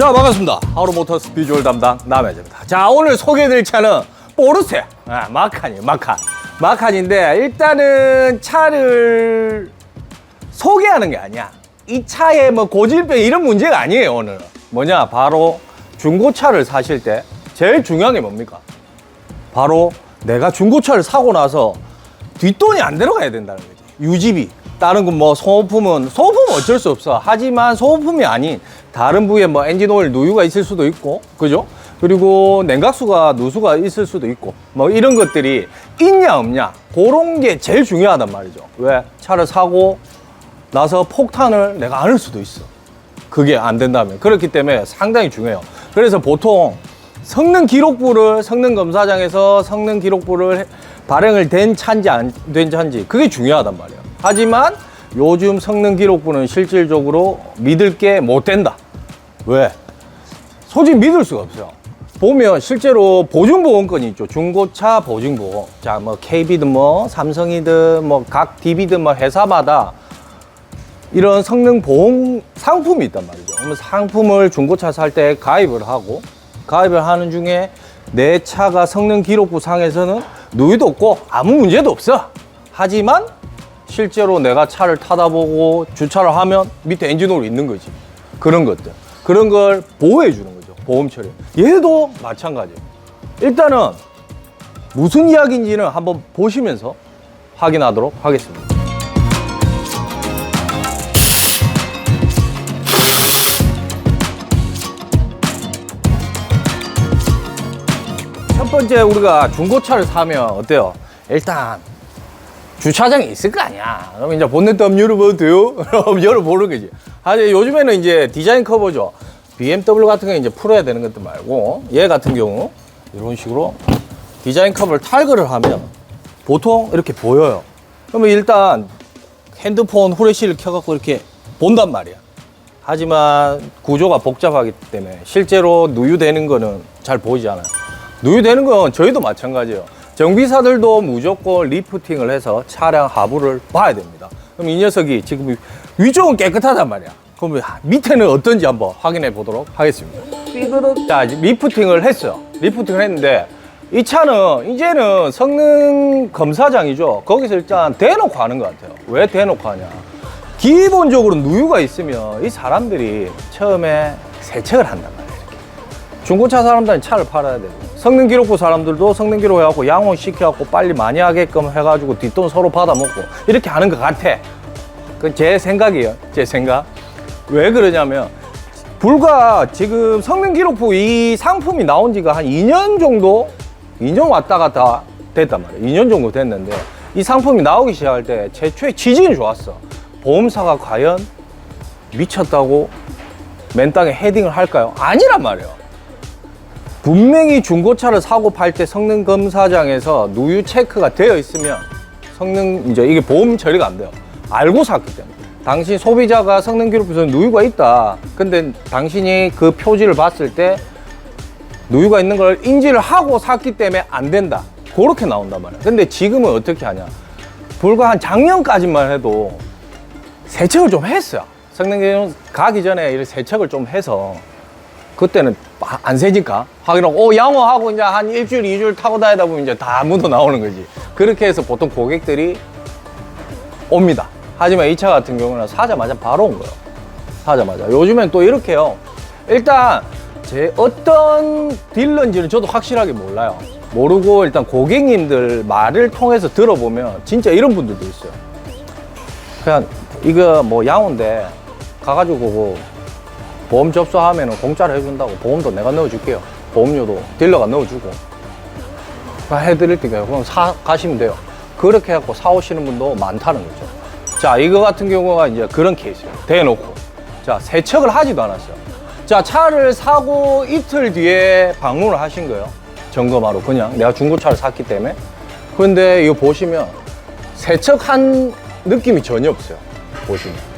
자 반갑습니다. 하우로모터스 비주얼 담당 남해재입니다. 자 오늘 소개해드릴 차는 포르쉐. 아, 마칸이에요 마칸. 마칸인데 일단은 차를 소개하는 게 아니야. 이 차에 뭐 고질병 이런 문제가 아니에요 오늘은 뭐냐 바로 중고차를 사실 때 제일 중요한 게 뭡니까? 바로 내가 중고차를 사고 나서 뒷돈이 안 들어가야 된다는 거지. 유지비. 다른 건 뭐 소모품은 소모품은 어쩔 수 없어. 하지만 소모품이 아닌 다른 부위에 뭐 엔진 오일 누유가 있을 수도 있고, 그죠? 그리고 냉각수가 누수가 있을 수도 있고, 뭐 이런 것들이 있냐 없냐 그런 게 제일 중요하단 말이죠. 왜 차를 사고 나서 폭탄을 내가 안을 수도 있어. 그게 안 된다면 그렇기 때문에 상당히 중요해요. 그래서 보통 성능 기록부를 성능 검사장에서 성능 기록부를 해- 발행을 된 차인지 안 된 차인지 그게 중요하단 말이에요. 하지만 요즘 성능 기록부는 실질적으로 믿을 게 못 된다. 왜? 솔직히 믿을 수가 없어요. 보면 실제로 보증보험권이 있죠. 중고차 보증보험. 자, 뭐 KB든 뭐 삼성이든 뭐 각 DB든 뭐 회사마다 이런 성능 보험 상품이 있단 말이죠. 그러면 상품을 중고차 살 때 가입을 하고 가입을 하는 중에 내 차가 성능 기록부 상에서는 누유도 없고 아무 문제도 없어. 하지만 실제로 내가 차를 타다 보고 주차를 하면 밑에 엔진오일 있는 거지. 그런 것들. 그런 걸 보호해 주는 거죠. 보험 처리. 얘도 마찬가지예요. 일단은 무슨 이야기인지는 한번 보시면서 확인하도록 하겠습니다. 첫 번째 우리가 중고차를 사면 어때요? 일단 주차장이 있을 거 아니야. 그럼 이제 본넷도 한번 열어봐도 돼요? 그럼 열어보는 거지. 하지 요즘에는 이제 디자인 커버죠. BMW 같은 경우 이제 풀어야 되는 것도 말고 얘 같은 경우 이런 식으로 디자인 커버를 탈거를 하면 보통 이렇게 보여요. 그러면 일단 핸드폰 후레쉬를 켜갖고 이렇게 본단 말이야. 하지만 구조가 복잡하기 때문에 실제로 누유되는 거는 잘 보이지 않아요. 누유되는 건 저희도 마찬가지예요. 정비사들도 무조건 리프팅을 해서 차량 하부를 봐야 됩니다. 그럼 이 녀석이 지금 위쪽은 깨끗하단 말이야. 그럼 밑에는 어떤지 한번 확인해 보도록 하겠습니다. 자, 이제 리프팅을 했어요. 리프팅을 했는데 이 차는 이제는 성능 검사장이죠. 거기서 일단 대놓고 하는 것 같아요. 왜 대놓고 하냐. 기본적으로 누유가 있으면 이 사람들이 처음에 세척을 한단 말이에요. 이렇게. 중고차 사람들은 차를 팔아야 되고 성능 기록부 사람들도 성능 기록 해갖고 양호 시켜갖고 빨리 많이 하게끔 해가지고 뒷돈 서로 받아먹고 이렇게 하는 것 같아. 그건 제 생각이에요. 제 생각. 왜 그러냐면 불과 지금 성능 기록부 이 상품이 나온 지가 한 2년 정도 2년 왔다 갔다 됐단 말이에요. 2년 정도 됐는데 이 상품이 나오기 시작할 때 최초의 취지는 좋았어. 보험사가 과연 미쳤다고 맨 땅에 헤딩을 할까요? 아니란 말이에요. 분명히 중고차를 사고 팔 때 성능 검사장에서 누유 체크가 되어 있으면 성능 이제 이게 보험 처리가 안 돼요. 알고 샀기 때문에. 당신 소비자가 성능 기록부에서 누유가 있다. 근데 당신이 그 표지를 봤을 때 누유가 있는 걸 인지를 하고 샀기 때문에 안 된다. 그렇게 나온단 말이야. 근데 지금은 어떻게 하냐. 불과 한 작년까지만 해도 세척을 좀 했어요. 성능 기록 가기 전에 이렇게 세척을 좀 해서 그때는 아- 안 세니까 확인하고 오 양호하고 이제 한 일주일 이주일 타고 다니다 보면 이제 다 묻어 나오는 거지. 그렇게 해서 보통 고객들이 옵니다. 하지만 이 차 같은 경우는 사자마자 바로 온 거예요. 사자마자. 요즘엔 또 이렇게요. 일단 제 어떤 딜러인지는 저도 확실하게 몰라요. 모르고 일단 고객님들 말을 통해서 들어보면 진짜 이런 분들도 있어요. 그냥 이거 뭐 양호인데 가가지고 그 보험 접수하면 공짜로 해준다고 보험도 내가 넣어줄게요. 보험료도 딜러가 넣어주고. 다 해드릴 테니까 그럼 사 가시면 돼요. 그렇게 해갖고 사오시는 분도 많다는 거죠. 자 이거 같은 경우가 이제 그런 케이스예요. 대놓고. 자 세척을 하지도 않았어요. 자 차를 사고 이틀 뒤에 방문을 하신 거예요. 점검하러 그냥. 내가 중고차를 샀기 때문에. 근데 이거 보시면 세척한 느낌이 전혀 없어요. 보시면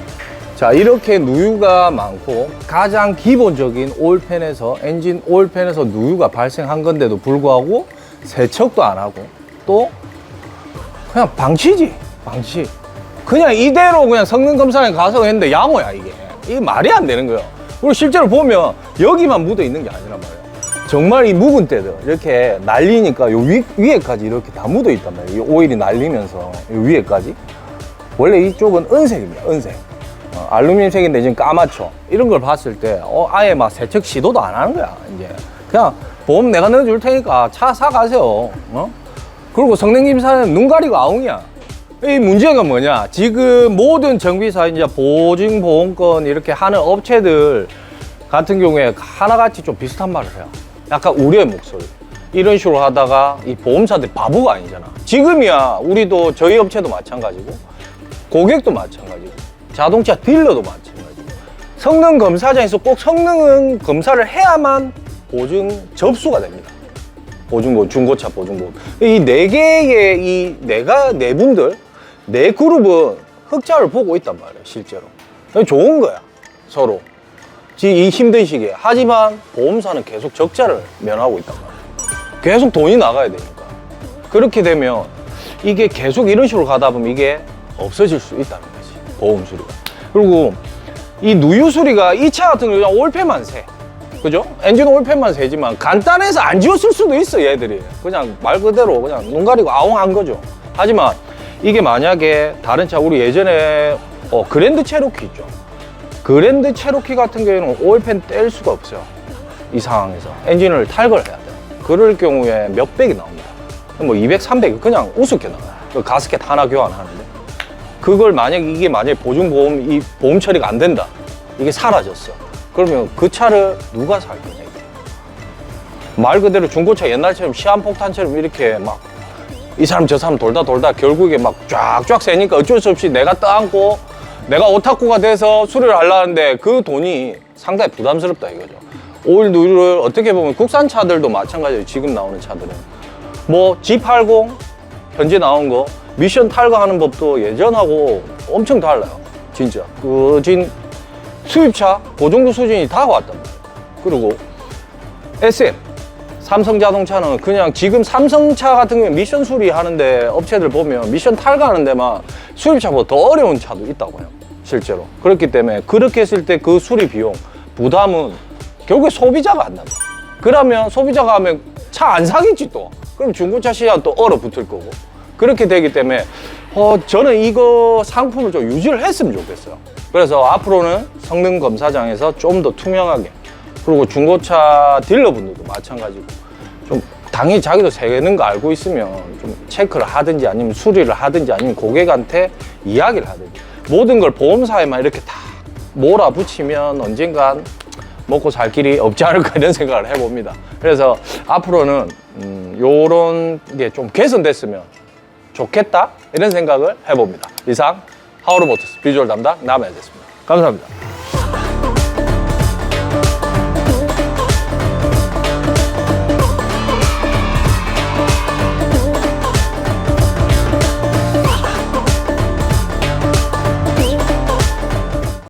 자 이렇게 누유가 많고 가장 기본적인 오일팬에서 엔진 오일팬에서 누유가 발생한 건데도 불구하고 세척도 안 하고 또 그냥 방치지 방치 그냥 이대로 그냥 성능 검사에 가서 했는데 양호야 이게 이게 말이 안 되는 거예요 그리고 실제로 보면 여기만 묻어 있는 게 아니란 말이야. 정말 이 묵은 때들 이렇게 날리니까 요 위, 위에까지 이렇게 다 묻어 있단 말이야. 이 오일이 날리면서 요 위에까지. 원래 이쪽은 은색입니다. 은색. 어, 알루미늄 색인데 지금 까맣죠. 이런 걸 봤을 때 어, 아예 막 세척 시도도 안 하는 거야. 이제 그냥 보험 내가 넣어줄 테니까 차 사가세요. 어? 그리고 성능 검사는 눈 가리고 아웅이야. 이 문제가 뭐냐? 지금 모든 정비사 이제 보증 보험권 이렇게 하는 업체들 같은 경우에 하나같이 좀 비슷한 말을 해요. 약간 우려의 목소리. 이런 식으로 하다가 이 보험사들 바보가 아니잖아. 지금이야 우리도 저희 업체도 마찬가지고 고객도 마찬가지고 자동차 딜러도 마찬가지고 성능 검사장에서 꼭 성능은 검사를 해야만 보증 접수가 됩니다. 보증보험, 중고차 보증보험. 이 네 개의 이 내가 네 분들, 네 그룹은 흑자를 보고 있단 말이에요, 실제로. 좋은 거야, 서로. 지금 이 힘든 시기에. 하지만 보험사는 계속 적자를 면하고 있단 말이에요. 계속 돈이 나가야 되니까. 그렇게 되면 이게 계속 이런 식으로 가다 보면 이게 없어질 수 있다는 거지, 보험 수리가. 그리고 이 누유 수리가 이 차 같은 경우는 올패만 세. 그죠? 엔진 올펜만 세지만 간단해서 안 지웠을 수도 있어 얘들이. 그냥 말 그대로 그냥 눈 가리고 아웅한 거죠. 하지만 이게 만약에 다른 차 우리 예전에 어, 그랜드 체로키 있죠. 그랜드 체로키 같은 경우에는 오일팬 뗄 수가 없어요. 이 상황에서 엔진을 탈거를 해야 돼요. 그럴 경우에 몇백이 나옵니다. 뭐 200, 300 그냥 우습게 나와요. 그 가스켓 하나 교환하는데 그걸 만약 이게 만약에 보증보험 이 보험 처리가 안 된다. 이게 사라졌어. 그러면 그 차를 누가 살 거냐 이게. 말 그대로 중고차 옛날처럼 시한폭탄처럼 이렇게 막 이 사람 저 사람 돌다 돌다 결국에 막 쫙쫙 세니까 어쩔 수 없이 내가 떠안고 내가 오타쿠가 돼서 수리를 하려는데 그 돈이 상당히 부담스럽다 이거죠. 오일 누유를 어떻게 보면 국산 차들도 마찬가지예요 지금 나오는 차들은. 뭐 G80 현재 나온 거 미션 탈거하는 법도 예전하고 엄청 달라요. 진짜. 그 진 수입차 그 정도 수준이 다 왔단 말이에요 그리고 SM 삼성 자동차는 그냥 지금 삼성차 같은 경우에 미션 수리하는데 업체들 보면 미션 탈거하는 데만 수입차보다 더 어려운 차도 있다고 해요 실제로. 그렇기 때문에 그렇게 했을 때 그 수리 비용 부담은 결국에 소비자가 안 난다 그러면 소비자가 하면 차 안 사겠지 또. 그럼 중고차 시장 또 얼어붙을 거고 그렇게 되기 때문에 어, 저는 이거 상품을 좀 유지를 했으면 좋겠어요 그래서 앞으로는 성능 검사장에서 좀 더 투명하게 그리고 중고차 딜러분들도 마찬가지고 좀 당연히 자기도 세는 거 알고 있으면 좀 체크를 하든지 아니면 수리를 하든지 아니면 고객한테 이야기를 하든지 모든 걸 보험사에만 이렇게 다 몰아붙이면 언젠간 먹고 살 길이 없지 않을까 이런 생각을 해봅니다. 그래서 앞으로는 음, 요런 게 좀 개선됐으면 좋겠다 이런 생각을 해봅니다. 이상 하우르모터스 비주얼 담당 남해였습니다. 감사합니다.